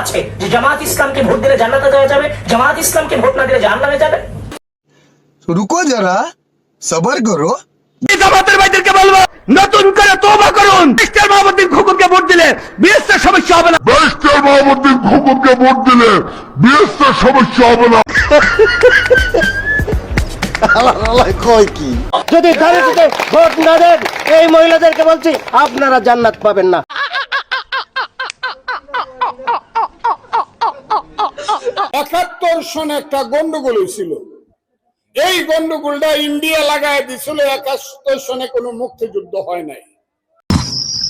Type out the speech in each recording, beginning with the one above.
আছে যে জামাত ইসলামকে ভোট দিলে জান্নাতে যাওয়া যাবে জামাত ইসলামকে ভোট না দিলে জাহান্নামে যাবে। রুকো যারা সবার করো। জামাতের ভাইদেরকে বলব নতুন করে তোবা করুন। মিস্টার মাহমুদ্দিন খুকুমকে ভোট দিলে সমস্যা হবে না। মিস্টার মাহমুদ্দিন খুকুমকে ভোট দিলে সমস্যা হবে না। যদি ভোট না দেন এই মহিলাদেরকে বলছি আপনারা জান্নাত পাবেন না। একাত্তর সনে একটা গন্ডগোল হয়েছিল এই গন্ডগোলটা ইন্ডিয়া লাগায় দিছিল একাত্তর সনে কোনো মুক্তিযুদ্ধ হয় নাই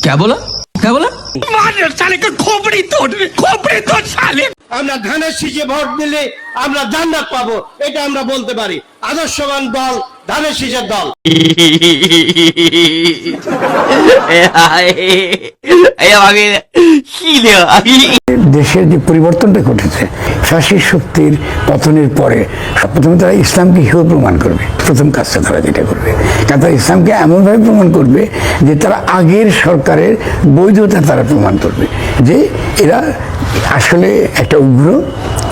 क्या बोला क्या बोला मार साले का खोपड़ी तोड़ खोपड़ी तोड़ साले আমরা ধানের শীষে ভোট দিলে আমরা জান্নাত পাবো এটা আমরা বলতে পারি আদর্শবান দল ধানের শীষের দল দেশের যে পরিবর্তনটা ঘটেছে ফ্যাসিস্ট শক্তির পতনের পরে প্রথমে তারা ইসলামকে হিরো প্রমাণ করবে, প্রথম কাজটা তারা যেটা করবে। কারণ তারা ইসলামকে এমনভাবে প্রমাণ করবে যে তারা আগের সরকারের বৈধতা তারা প্রমাণ করবে, যে এরা আসলে একটা উগ্র,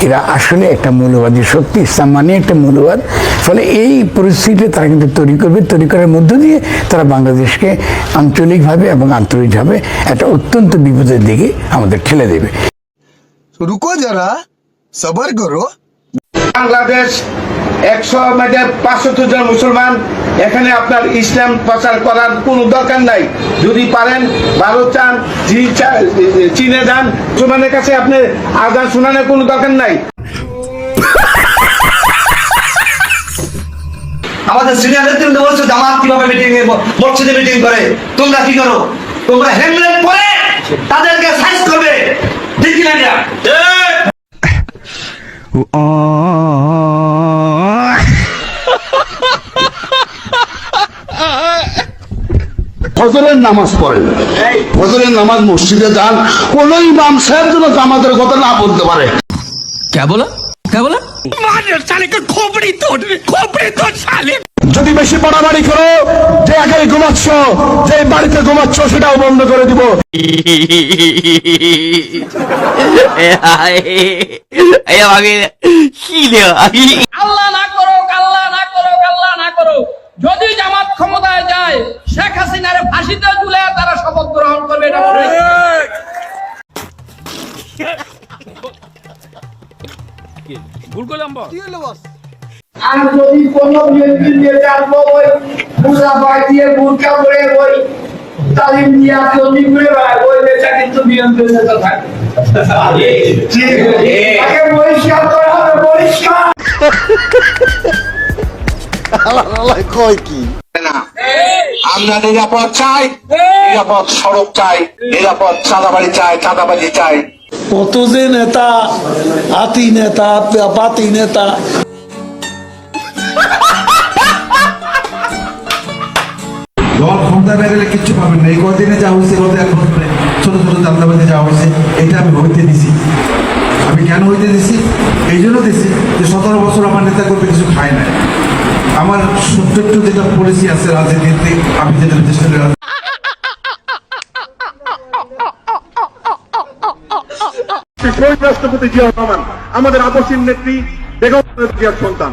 এরা আসলে একটা মৌলবাদী শক্তি, ইসলাম মানে একটা মৌলবাদ। ফলে এই পরিস্থিতিতে তারা কিন্তু তৈরি করবে, তৈরি করার মধ্য দিয়ে তারা বাংলাদেশকে আঞ্চলিকভাবে এবং আন্তরিকভাবে একটা অত্যন্ত বিপদের দিকে আমাদের ঠেলে দেবে। রুকো যারা সবার করো। বাংলাদেশ একশো মেটে পাঁচশো জন মুসলমান এখানে আপনার ইসলাম প্রচার করার কোনো দরকার নাই। যদি পারেন ভারত চান চীনে যান মুসলমানের কাছে আপনি আজান শোনানোর কোনো দরকার নাই। আমাদের সিনিয়র নেতৃত্ব বলছো জামাত কীভাবে মিটিং মসজিদে মিটিং করে? তোমরা কি করো? তোমরা হেলমেট পরে তাদেরকে সাইজ করবে। ঠিক নামাজ পড়েন। ফজরের নামাজ মসজিদে যান কোন ইমাম সাহেব যেন জামাতের কথা না বলতে পারে। কে বলো? কে বলো? মানের সালে খোপড়ি তোর খোপড়ি তোর যদি বেশি বাড়াবাড়ি করো যে আগে ঘুমাচ্ছ যে বাড়িতে ঘুমাচ্ছ সেটাও বন্ধ করে দিব। আল্লাহ না করো আল্লাহ না করো আল্লাহ না করো যদি জামাত ক্ষমতায় যায় শেখ হাসিনারে ফাঁসিতে ঝুলে তারা শপথ গ্রহণ করবে এটা মনে রেখো। আর যদি কোনো বিএনপি নেতার ওই পূজা পাঠ দিয়ে বুরকা করে ওই তালিম দিয়ে যদি ঘুরে বেড়ায়, ওই নেতা কিন্তু বিএনপি নেতা থাকে। তাকে বহিষ্কার করা হবে বহিষ্কার আমরা নিরাপদ চাই, নিরাপদ সড়ক চাই, নিরাপদ চাঁদাবাড়ি চাই, চাঁদাবাজি চাই। কত যে নেতা, আতি নেতা, পাতি নেতা দল ক্ষমতায় বেরোলে কিচ্ছু পাবেন না। এই কদিনে যা হয়েছে গত এক বছরে ছোট ছোট চান্দাবাজি যা হয়েছে, এটা আমি হইতে দিছি। আমি কেন হইতে দিছি? এই জন্য দিছি যে সতেরো বছর আমার নেতা করবে কিছু খায় না আমার ছোট্ট যেটা পলিসি আছে রাজনীতিতে, আমি যেটা চেষ্টা করি রাষ্ট্রপতি জিয়া রহমান, আমাদের আপসীন নেত্রী বেগম জিয়ার সন্তান।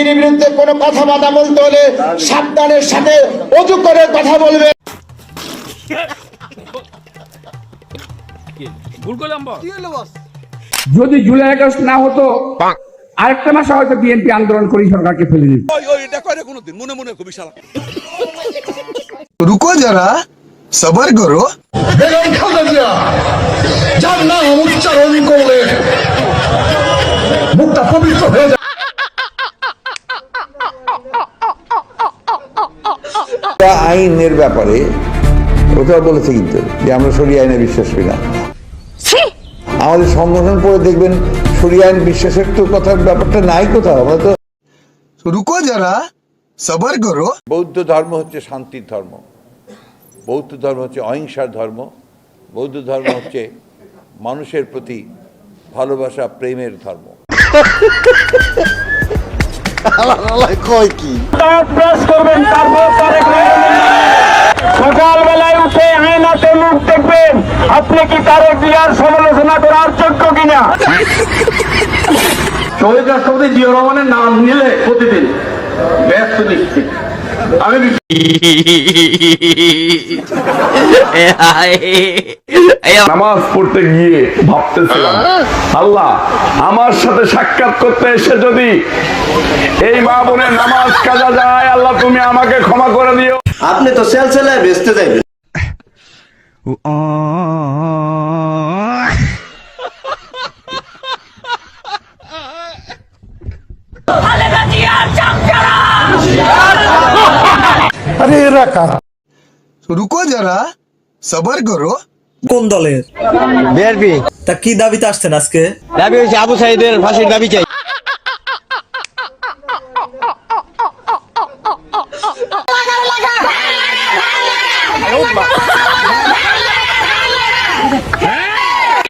বিএনপির বিরুদ্ধে কোনো কথাবার্তা বলতে হলে সাবধানের সাথে অজু করে কথা বলবে। যদি জুলাই আগস্ট না হতো আরেকটা মাসে হয়তো বিএনপি আন্দোলন করি সরকারকে ফেলে দিন মনে মনে কবি রুকো যারা সবার করো। উচ্চারণ করলে মুখটা পবিত্র হয়ে যায়। আইনের ব্যাপারে ওটাও বলেছে কিন্তু যে আমরা সরি আইনে বিশ্বাস করি না। আমাদের সংগঠন পড়ে দেখবেন সরি আইন বিশ্বাসের তো কথা ব্যাপারটা নাই কোথাও আমরা তো রুকো যারা সবার করো। বৌদ্ধ ধর্ম হচ্ছে শান্তির ধর্ম। বৌদ্ধ ধর্ম হচ্ছে অহিংসার ধর্ম। বৌদ্ধ ধর্ম হচ্ছে মানুষের প্রতি ভালোবাসা প্রেমের ধর্ম। সকালবেলায় উঠে আয়নাতে মুখ দেখবেন আপনি কি তারেক জিয়ার সমালোচনা করার যোগ্য কিনা শহীদ রাষ্ট্রপতি জিয়া রহমানের নাম নিলে প্রতিদিন ব্যস্ত নিশ্চিত। আমি নামাজ পড়তে গিয়ে ভাবতেছিলাম আল্লাহ আমার সাথে সাক্ষাৎ করতে এসে যদি এই মা বোনের নামাজ কাজা যায় আল্লাহ তুমি আমাকে ক্ষমা করে দিও। আপনি তো সেল সেলে বেচতে যাইবেন। रुको जरा सबर करो কোন দলের বিআরপি তা কি দাবিতে আসছেন আজকে দাবি হয়েছে আবু সাইদের ফাঁসির দাবি চাই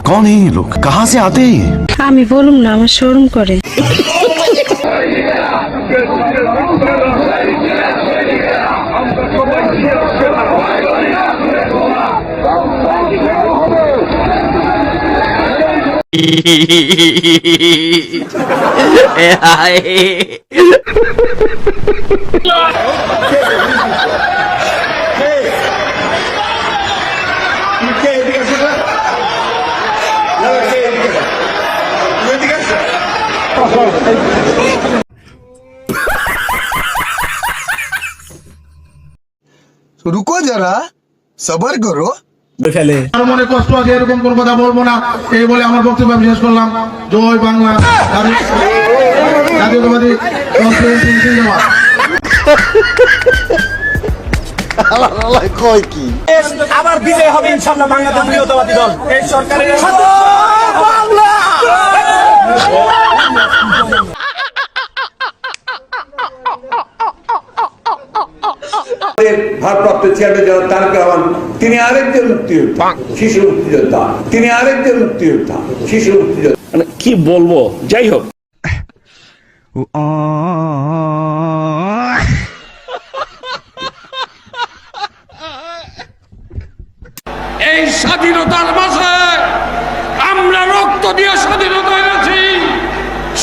कौन है ये लोग कहाँ से आते हैं আমি বলুম না আমার শোরুম করে रुको সবার গরু? ফেলে আর মনে কষ্ট আছে এরকম কোন কথা বলব না। এই বলে আমার বক্তব্য আমি শেষ করলাম। জয় বাংলা। জাতীয়তাবাদী কয় কি? আবার বিজয় হবে বাংলাদেশ দল। এই সরকারের বাংলা! ভারপ্রাপ্ত চেয়ারম্যান যারা তারেক রহমান তিনি আরেকজন মুক্তিযোদ্ধা শিশু মুক্তিযোদ্ধা তিনি আরেকজন মুক্তিযোদ্ধা শিশু মুক্তিযোদ্ধা। মানে কি বলব? যাই হোক। এই স্বাধীনতার মাসে আমরা রক্ত দিয়ে স্বাধীনতা এনেছি।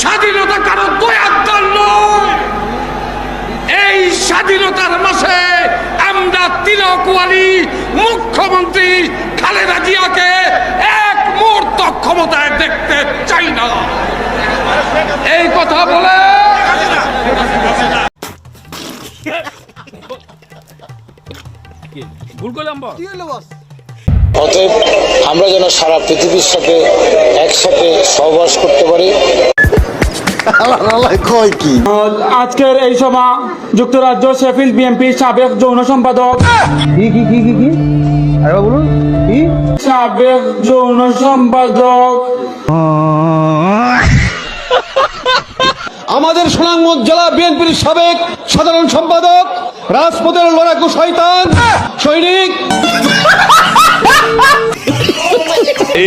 স্বাধীনতা কারও দয়াত্মার নয়। এই স্বাধীনতার মাসে আমরা মুখ্যমন্ত্রী খালেদা জিয়াকে এক মুহূর্ত ক্ষমতায় দেখতে চাই না। এই কথা বলে ভুল করলাম বল অতএব আমরা যেন সারা পৃথিবীর সাথে একসাথে সহবাস করতে পারি। আজকের এই সভা যুক্তরাজ্য শেফিল্ড বিএনপির সাবেক যৌন সম্পাদক। সাবেক যৌন সম্পাদক। আমাদের সুনামগঞ্জ জেলা বিএনপির সাবেক সাধারণ সম্পাদক রাজপথের লড়াকু শয়তান সৈনিক।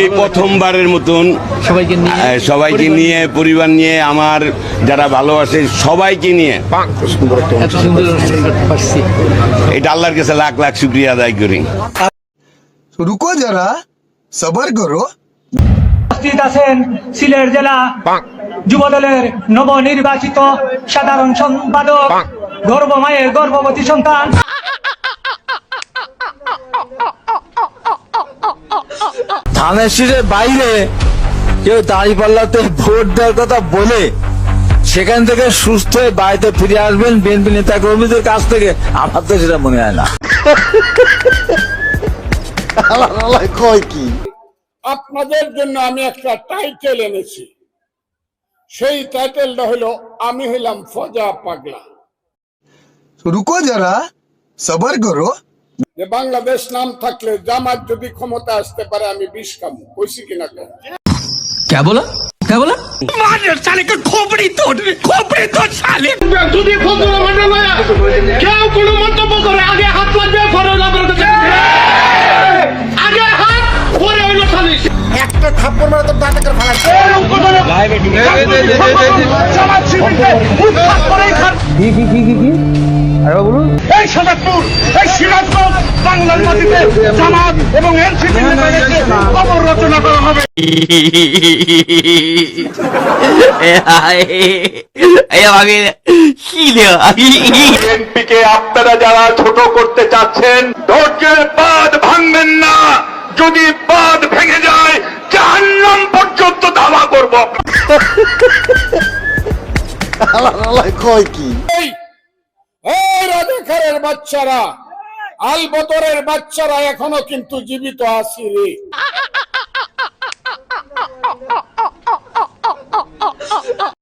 আমি প্রথমবারের মতন সবাইকে নিয়ে সবাইকে নিয়ে পরিবার নিয়ে আমার যারা ভালো আছে সবাইকে নিয়ে। এটা আল্লাহর কাছে লাখ লাখ শুক্রিয়া আদায় করি। রুকো যারা সবার করো। উপস্থিত আছেন সিলেট জেলা যুবদলের নবনির্বাচিত সাধারণ সম্পাদক গর্বমায়ের গর্ভবতী সন্তান। ধানের বাইরে কেউ দাঁড়িপাল্লাতে ভোট দেওয়ার কথা বলে সেখান থেকে সুস্থ হয়ে বাড়িতে ফিরে আসবেন বিএনপি নেতা কর্মীদের কাছ থেকে। আমার তো সেটা মনে হয় না। কয় কি? আপনাদের জন্য আমি একটা টাইটেল এনেছি। সেই টাইটেলটা হলো আমি হইলাম ফজা পাগলা। রুকো যারা সবার করো। যে বাংলাদেশ নাম থাকলে জামাত যদি ক্ষমতা আসতে পারে আমি বিষ খাবো কইছি কিনা কেন क्या बोला क्या बोला যদি ফজল মানে না এই আপনারা যারা ছোট করতে চাচ্ছেন ধৈর্যের বাঁধ ভাঙবেন না। যদি বাঁধ ভেঙে যায় জাহান্নাম পর্যন্ত ধাওয়া করব। বাচ্চারা আল বদরের বাচ্চারা এখনও কিন্তু জীবিত আছি রে।